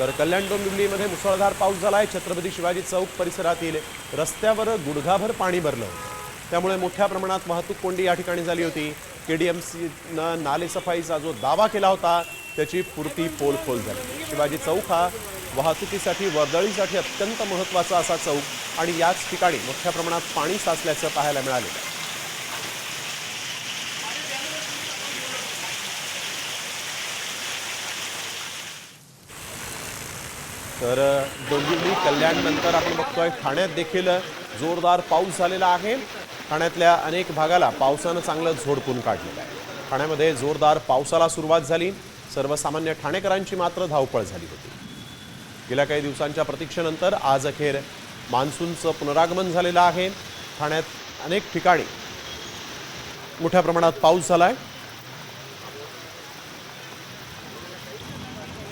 तर कल्याण डोंबिवलीमध्ये मुसळधार पाऊस झाला आहे छत्रपती शिवाजी चौक परिसरातील रस्त्यावर गुडघाभर पाणी भरलं होतं. त्यामुळे मोठ्या प्रमाणात वाहतूक कोंडी या ठिकाणी झाली होती. के डी एम सीनं नालेसफाईचा जो दावा केला होता त्याची पुरती पोलखोल झाली. शिवाजी चौक हा वाहतुकीसाठी वर्दळीसाठी अत्यंत महत्त्वाचा असा चौक आणि याच ठिकाणी मोठ्या प्रमाणात पाणी साचल्याचं पाहायला मिळालेलं तर डोंबिवली कल्याणनंतर आपण बघतोय ठाण्यात देखील जोरदार पाऊस झालेला आहे. ठाण्यातल्या अनेक भागाला पावसानं चांगलं झोडपून काढलेलं आहे. ठाण्यामध्ये जोरदार पावसाला सुरुवात झाली. सर्वसामान्य ठाणेकरांची मात्र धावपळ झाली होती. गेल्या काही दिवसांच्या प्रतीक्षेनंतर आज अखेर मान्सूनचं पुनरागमन झालेलं आहे. ठाण्यात अनेक ठिकाणी मोठ्या प्रमाणात पाऊस झाला आहे